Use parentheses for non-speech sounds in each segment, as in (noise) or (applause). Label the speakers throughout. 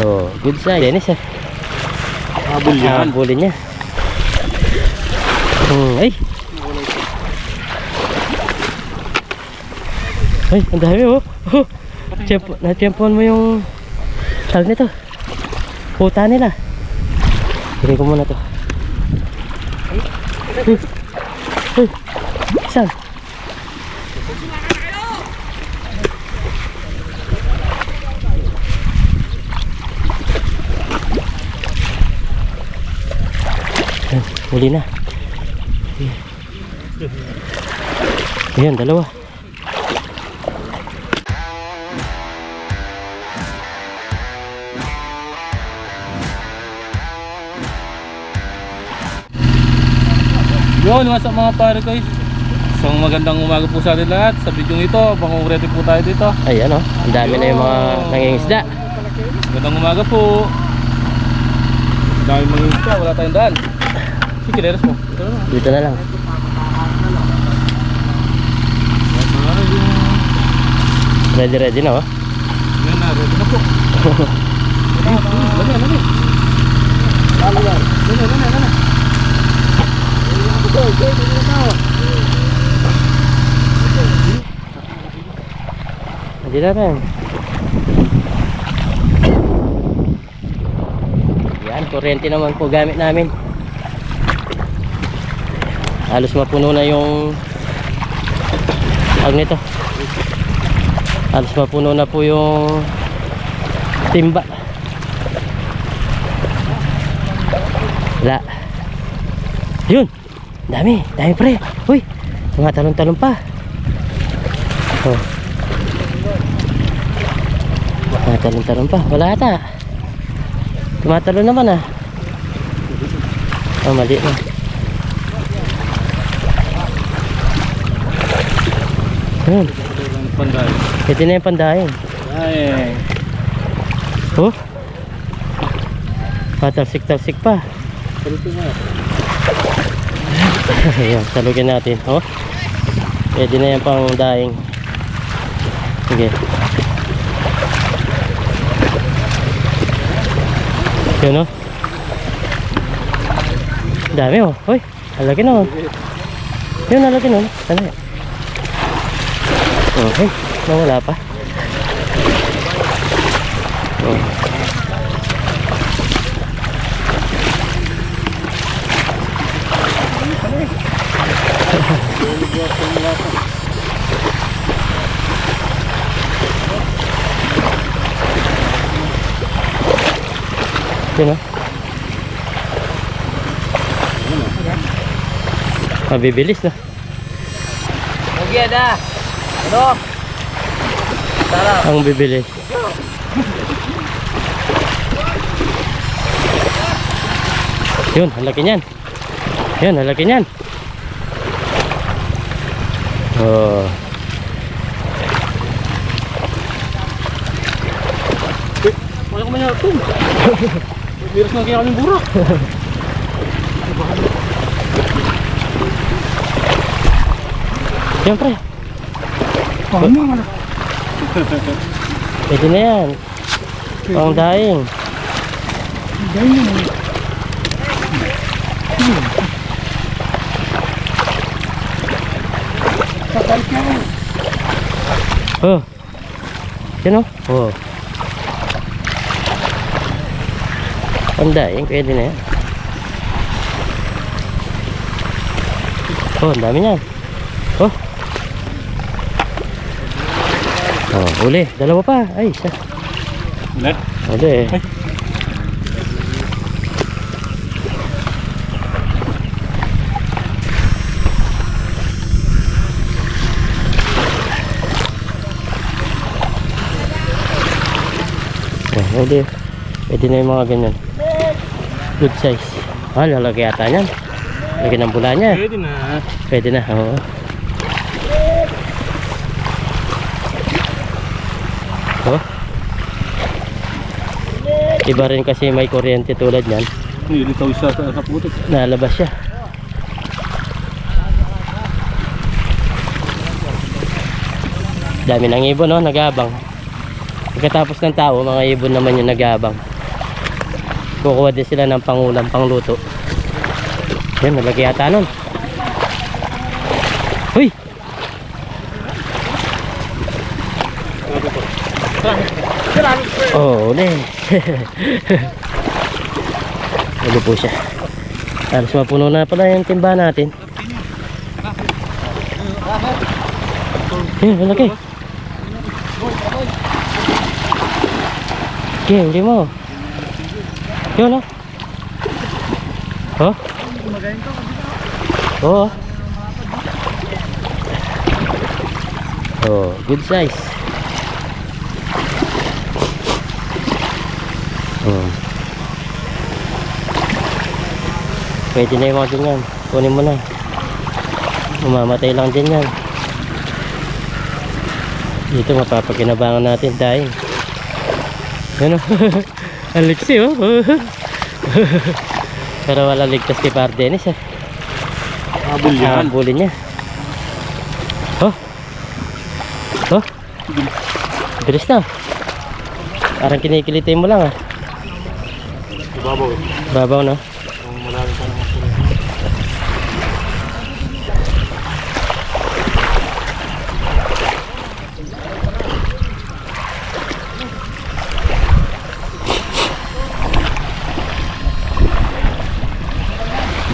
Speaker 1: Oh, good size. Dennis ah.
Speaker 2: Habol yan.
Speaker 1: Habulin niya. Hmm, ay. Ay, ang dami oh. Oh. Tiyempo, mo yung tawag nito. Puta nila. Bigay ko muna to. Uy. Uy. Saan? Ayan, huli na. Ayan, dalawa.
Speaker 2: Yun, what's up mga pare guys? Isang magandang umaga po sa atin lahat. Sa video ito, bang ready po tayo dito.
Speaker 1: Ayan oh, ang dami na yung mga nangingisda.
Speaker 2: Magandang umaga po. Ang dami mga isda, wala tayong daan. Kileras mo. Ito na.
Speaker 1: Dito na lang. Ready ready na oh.
Speaker 2: Yan na, ready na po. Lami, lami. Lami, lami, lami.
Speaker 1: Hindi na rin. Yan, kuryente naman po gamit namin. Halos mapuno na yung ang nito. Halos mapuno na po yung timba. Wala. Yun. Dami. Dami pre. Uy. Mga talon-talon pa. Oh. Mga talon-talon pa. Wala ata. Tumatalon naman ah. Oh, mali na. Yun.
Speaker 2: Panday.
Speaker 1: Ito na yung pandahin.
Speaker 2: Ay.
Speaker 1: Oh. Patalsik-talsik pa. (laughs) Ayan, salugin natin. Oh. Pwede na yan pang daing. Sige. Yun oh. Dami oh. Hoy, halagin na oh. Yun, halagin oh. Sana Okay, nawala pa. Oh. Yun oh. Mabibilis na.
Speaker 3: Huwag yan ah. Ano? Tara.
Speaker 1: Ang bibilis. Yun, ang laki niyan. Yun, ang laki niyan. Oh.
Speaker 2: Wala ko man yan. Tum. (laughs) Virus na kaya kaming burak.
Speaker 1: Siyempre,
Speaker 2: Mo?
Speaker 1: pwede na yan. Pang daing. Oh. Yan o. Oh. Pang daing, pwede na yan. Oh, ang dami niyan. Oh. Oh, uli. Dalawa pa. Ay, isa.
Speaker 2: Ulit.
Speaker 1: Uli.
Speaker 2: Ay.
Speaker 1: Oh, uli. Pwede na yung mga ganyan. Good size. Ah, lalaki yata niyan. Lagi ng bula niya.
Speaker 2: Pwede na.
Speaker 1: Pwede na, oo. Oh. Iba rin kasi may kuryente tulad yan.
Speaker 2: Nilitaw siya sa, sa putik.
Speaker 1: Nalabas siya. Dami ng ibon, no? Nagabang. Pagkatapos ng tao, mga ibon naman yung nagabang. Kukuha din sila ng pangulam, pangluto. Yan, nalagay yata nun. Oh, uli. Uli po siya. Alas mapuno na pala yung timba natin. Yan, malaki. Okay, huli mo. Yun, oh. Oh? Oo. Oh, good size. Oh. Pwede na yung mga ganyan. Kunin mo na. Mamamatay lang din yan. Dito mapapakinabangan natin dahil. Ano? (laughs) Alexi oh. (laughs) Pero wala ligtas kay Par Dennis eh.
Speaker 2: Habol yan.
Speaker 1: Habulin niya. Oh. Oh. Bilis na. Parang kinikilitin mo lang ah.
Speaker 2: Ibabaw eh.
Speaker 1: Babaw na.
Speaker 2: Ang malalim pa naman.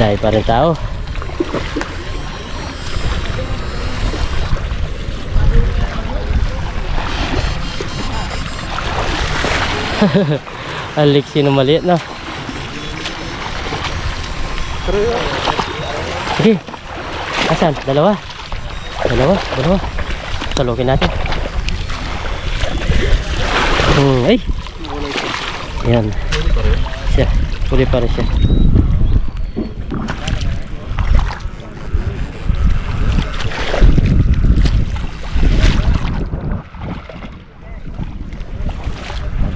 Speaker 1: Dahil pa rin tao. (laughs) Alexi na maliit na. Sige. Asan? Dalawa. Dalawa. Dalawa. Talukin natin. Hmm, ay. Yan. Siya. Huli pa rin siya.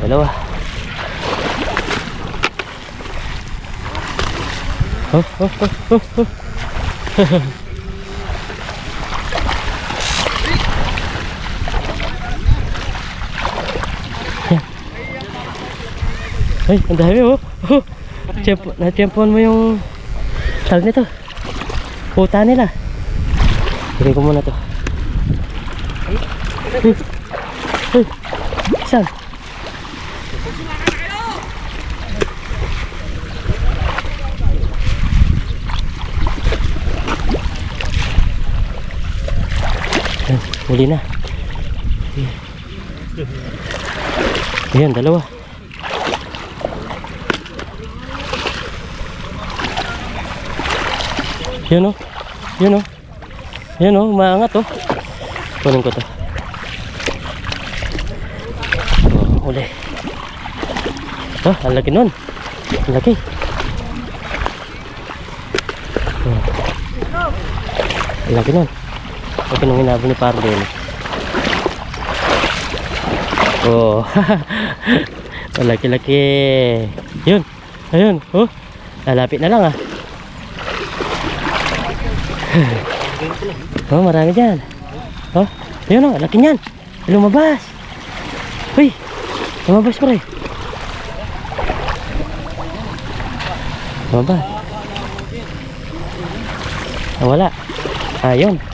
Speaker 1: Dalawa. Oh, oh, oh, oh, oh. Ay, ang dami oh. oh. Tiyempo, natiyempohan mo yung tag nito. Puta nila. Bigay ko muna to. Uy. Uy. Saan? Huli na. Ayan, dalawa. Yan o. Yan o. Yan o, umaangat o. Kunin ko to. Oh, uli. Oh, ang laki nun. Ang laki. Oh. Nun. Laki nung hinabol ni Pardel. Oh. (laughs) Malaki-laki. Yun. Ayun. Oh. Lalapit na lang ah. (laughs) oh, marami dyan. Oh, ayun oh, laki niyan. Lumabas. Uy, lumabas pre. Lumabas. Ah, wala. Ayun.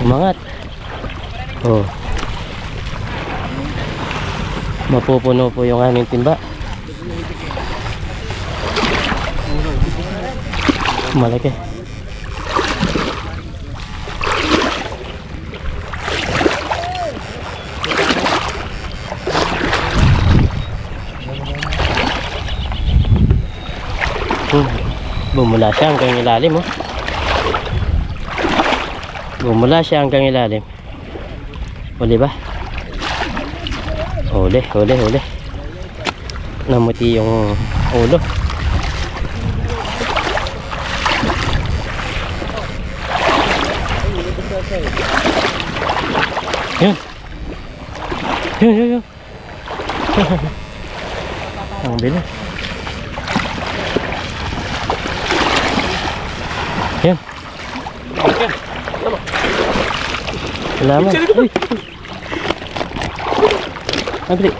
Speaker 1: Umangat. Oh. Mapupuno po yung aming timba. Malaki. Hmm. Bumula siya hanggang ilalim oh. Bumula siya hanggang ilalim. Huli ba? Huli, huli, huli. Namuti yung ulo. Yun. Yun, yun, yun. (laughs) Ang bilis. Yan. Salamat. Uy. Abli.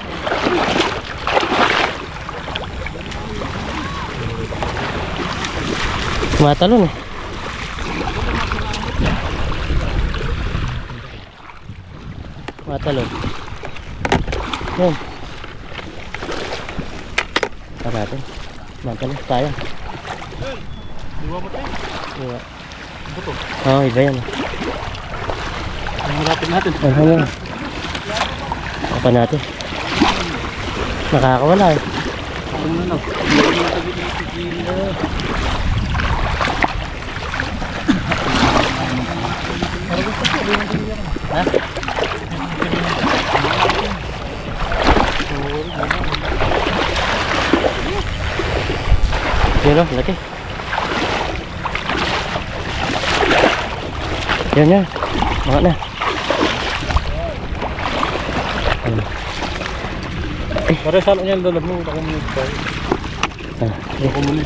Speaker 1: Tumatalon eh. Tumatalon. Yan. Tara natin. Tumatalon. Sayang.
Speaker 2: Diwa mo tayo?
Speaker 1: Diwa.
Speaker 2: Buto?
Speaker 1: Oo, oh, iba yan.
Speaker 2: Hanapin natin.
Speaker 1: Ano yun? Apa natin? Nakakawala eh.
Speaker 2: Ano na?
Speaker 1: Yun o, laki. Yun yan. Mga na.
Speaker 2: Pare salo niya ang lalab mo. Muna ito.
Speaker 1: Ah,
Speaker 2: Ako muna.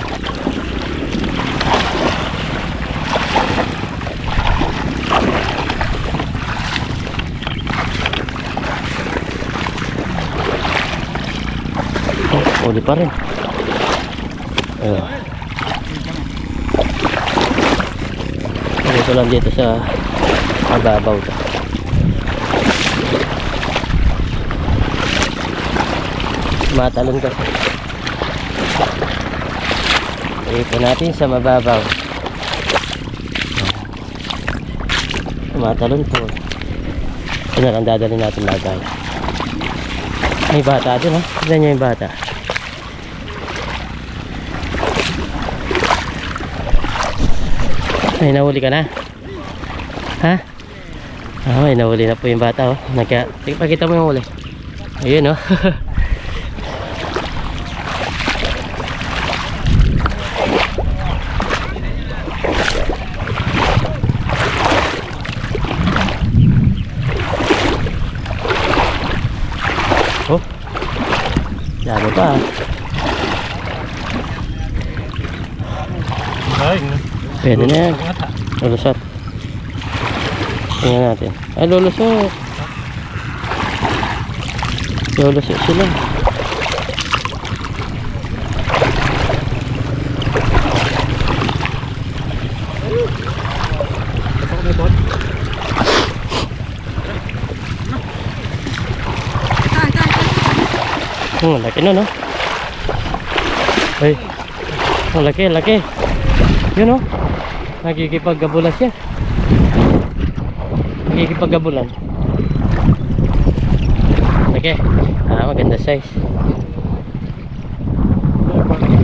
Speaker 1: oh, uli pa rin. Ayun. Dito lang dito sa mababaw to. Matalon kasi. Ito natin sa mababaw. Matalon po. Ito na lang dadalhin natin lagay. May bata din ha. Tignan niyo yung bata. Ay, nahuli ka na. Ha? Ah, may nahuli na po yung bata oh. Nagka, pakita mo yung huli. Ayun oh. (laughs) Dami pa Pwede na yan. Lulusot. Tingnan natin. Ay, lulusot. Lulusot sila. Hmm, laki nun, no? Ay. Ang laki, laki. Yun, oh. Nagkikipaggabulan siya. Nagkikipaggabulan. Laki. Ah, maganda size. Ah.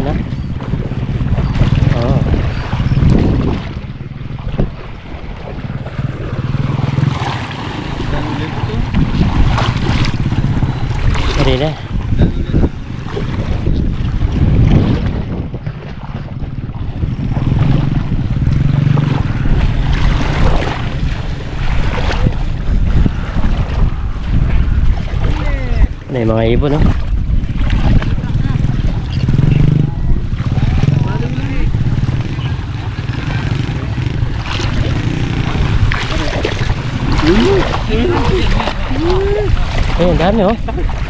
Speaker 1: Ano? Oo. Kanina. Ano yung mga ibon, no? Ayun, dami, oh.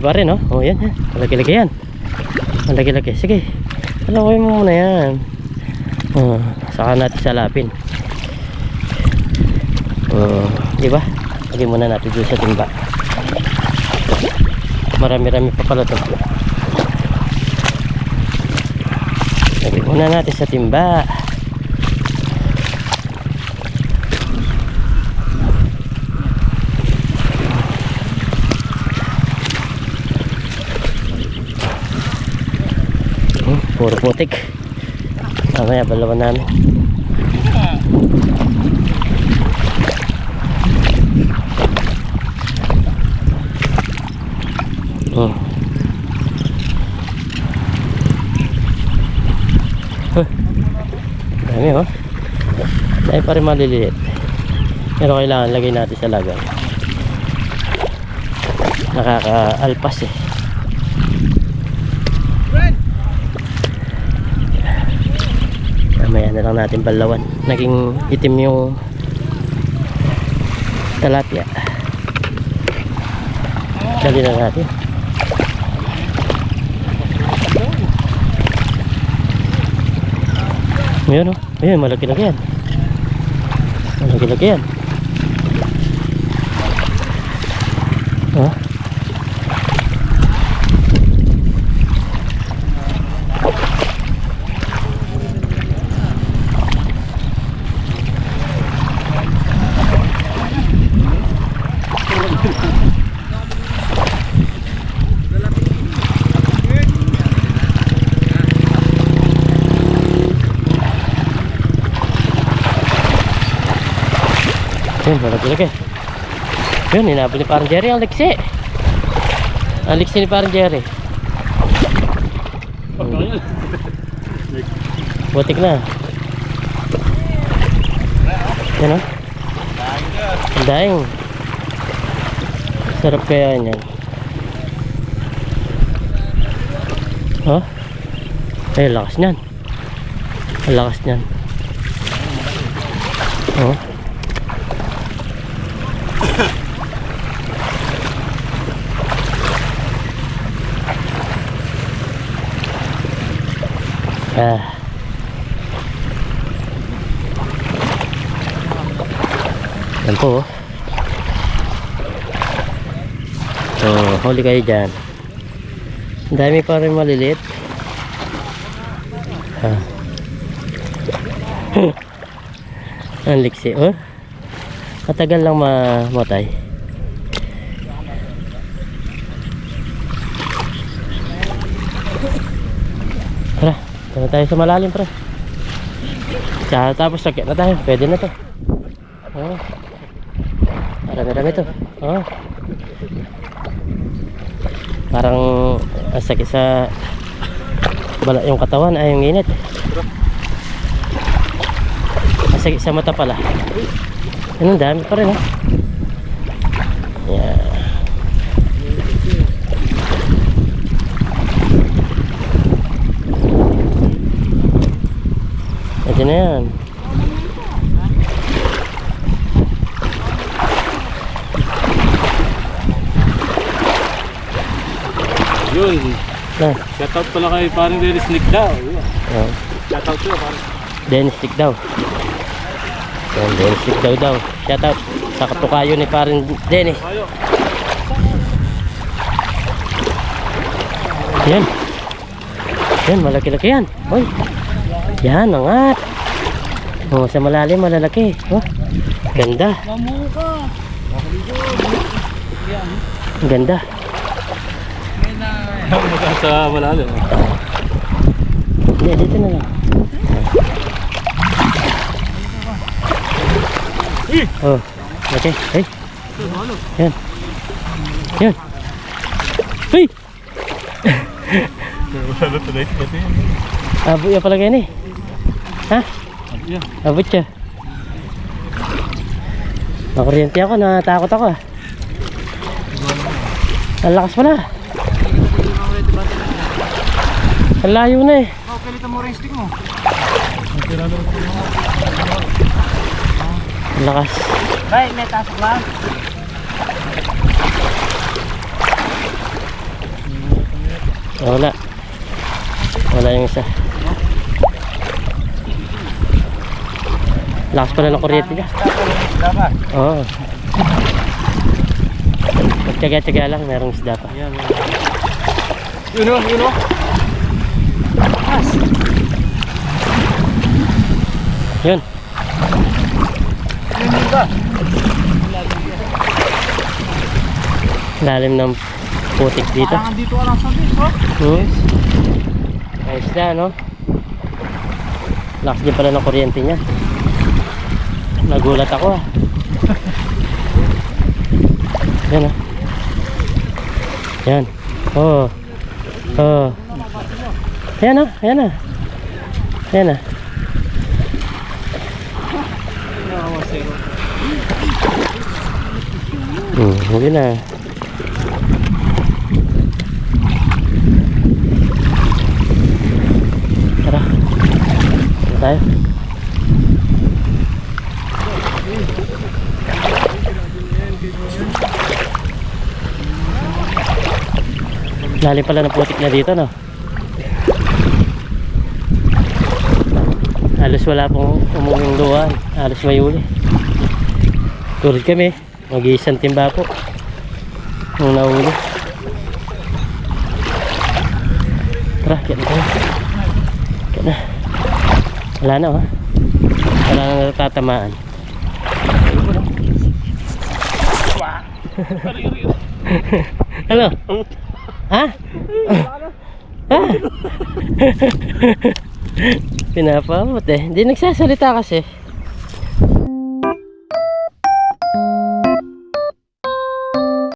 Speaker 1: pa rin, oh. Oh, yan, yan. Malaki-laki yan. Malaki-laki. Sige. Palakoy mo muna yan. Oh, saka natin salapin. Oh, di ba? Lagay muna natin dun sa timba. Marami-rami pa pala to. Lagay muna natin sa timba. Puro putik. Mamaya, balawan namin. Oh. Huh. Dami oh. Dami pa rin maliliit. Pero kailangan lagay natin sa lagay. Nakaka-alpas eh. Mamaya na lang natin balawan. Naging itim yung talapia. Dali na natin. Ayan o. Ayan, malaki-laki yan. Malaki-laki yan. Yun, malaki-laki. Yun, hinabol ni parang Jerry ang liksi. Ang liksi ni parang Jerry. Butik na. Yan o. Ang daing. Sarap kaya yan. Oh. Eh, lakas niyan. Lakas niyan. Oh. Ah. Yan po. oh. So, huli kayo dyan. Ang dami pa rin maliliit. Ah. (laughs) Ang liksi, oh. Matagal lang mamatay. Tara tayo sa malalim, pre. Tsaka tapos sakit na tayo. Pwede na to. Oh. Marami-rami to. Oh. Parang ang sakit sa bala yung katawan ay yung init. Ang sakit sa mata pala. Ano, dami pa rin, oh. Ito na yan.
Speaker 2: Yun.
Speaker 1: Na.
Speaker 2: Shoutout pala kay parang Dennis Nick daw.
Speaker 1: Oh.
Speaker 2: Shoutout ko parang.
Speaker 1: Dennis Stick daw. Yan, Dennis Stick daw daw. Shout out sa katukayo ni parang Dennis. Yan. Yan, malaki-laki yan. Hoy. Yan, angat. Oh, sa malalim, malalaki. Oh, ganda. Ganda.
Speaker 2: sa malalim.
Speaker 1: Hindi, dito na lang. Oh, okay. Hey. Yan. Yan. Hey! (laughs)
Speaker 2: Ano tunay pati?
Speaker 1: Abo yan pala ganyan eh. Ha?
Speaker 2: Yeah.
Speaker 1: Abot siya. Nakuryente ako, natakot ako ah. Ang lakas pala. Ang layo na eh.
Speaker 3: Oh, pilitan mo rin stick mo.
Speaker 1: Ang lakas.
Speaker 3: Bay, may tasok lang.
Speaker 1: Ah, Wala. Wala yung isa. Lakas pala ng kuryente niya. Oo. Magtyaga-tyaga lang, merong isda pa.
Speaker 2: Yan.
Speaker 3: Yun o, yun o. As.
Speaker 1: Yun.
Speaker 3: Yun yun ba?
Speaker 1: Lalim ng putik dito.
Speaker 3: Parang dito ka lang sa bis, oh.
Speaker 1: Hmm? Ayos na, no? Lakas din pala ng kuryente niya. Nagulat ako ah. Yan ah. Yan. Oh. Oh. Ayan ah, ayan ah. Ayan ah. Hmm, hindi na. Tara. Tara tayo. Lalim pala ng putik na dito, no? Halos wala pong umuwing luwan. Halos may uli. Tulad kami. Mag-iisang timba po. Nung nahuli. Tara, kaya na. Kaya na. Wala na, ha? Wala na natatamaan. (laughs) Ano? Ha? Ha? (laughs) Pinapamot eh. Hindi nagsasalita kasi.